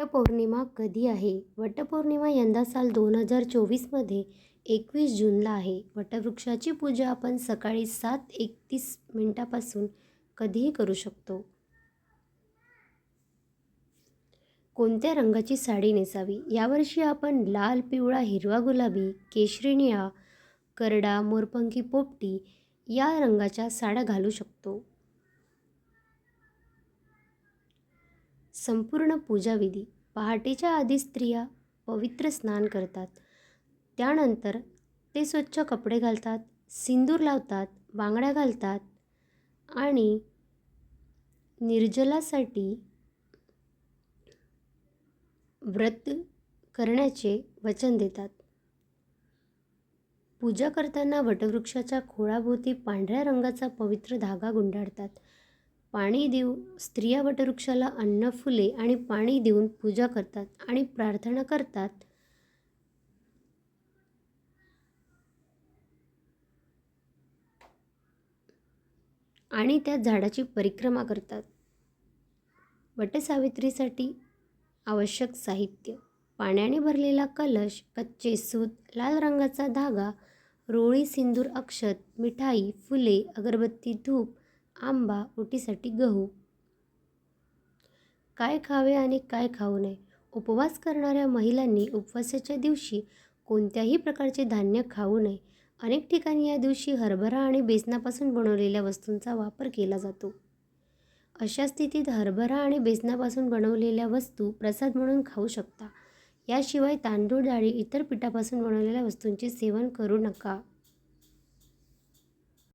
वटपौर्णिमा कधी आहे? वटपौर्णिमा यंदा साल दोन हजार चोवीसमध्ये एकवीस जूनला आहे. वटवृक्षाची पूजा आपण सकाळी सात एकतीस मिनटापासून कधीही करू शकतो. कोणत्या रंगाची साडी नेसावी? यावर्षी आपण लाल पिवळा हिरवा गुलाबी केशरी निळा करडा मोरपंखी पोपटी या रंगाच्या साड्या घालू शकतो. संपूर्ण पूजाविधी पहाटेच्या आधी स्त्रिया पवित्र स्नान करतात. त्यानंतर ते स्वच्छ कपडे घालतात सिंदूर लावतात बांगड्या घालतात आणि निर्जलासाठी व्रत करण्याचे वचन देतात. पूजा करताना वटवृक्षाच्या खोळाभोवती पांढऱ्या रंगाचा पवित्र धागा गुंडाळतात. पाणी देऊ स्त्रिया वटवृक्षाला अन्न फुले आणि पाणी देऊन पूजा करतात आणि प्रार्थना करतात. आणि त्या झाडाची परिक्रमा करतात. वटसावित्रीसाठी आवश्यक साहित्य पाण्याने भरलेला कलश कच्चे सूत लाल रंगाचा धागा रोळी सिंदूर अक्षत मिठाई फुले अगरबत्ती धूप आंबा ओटीसाठी गहू. काय खावे आणि काय खाऊ नये? उपवास करणाऱ्या महिलांनी उपवासाच्या दिवशी कोणत्याही प्रकारचे धान्य खाऊ नये. अनेक ठिकाणी या दिवशी हरभरा आणि बेसनापासून बनवलेल्या वस्तूंचा वापर केला जातो. अशा स्थितीत हरभरा आणि बेसनापासून बनवलेल्या वस्तू प्रसाद म्हणून खाऊ शकता. याशिवाय तांदूळ डाळी इतर पिठापासून बनवलेल्या वस्तूंचे सेवन करू नका.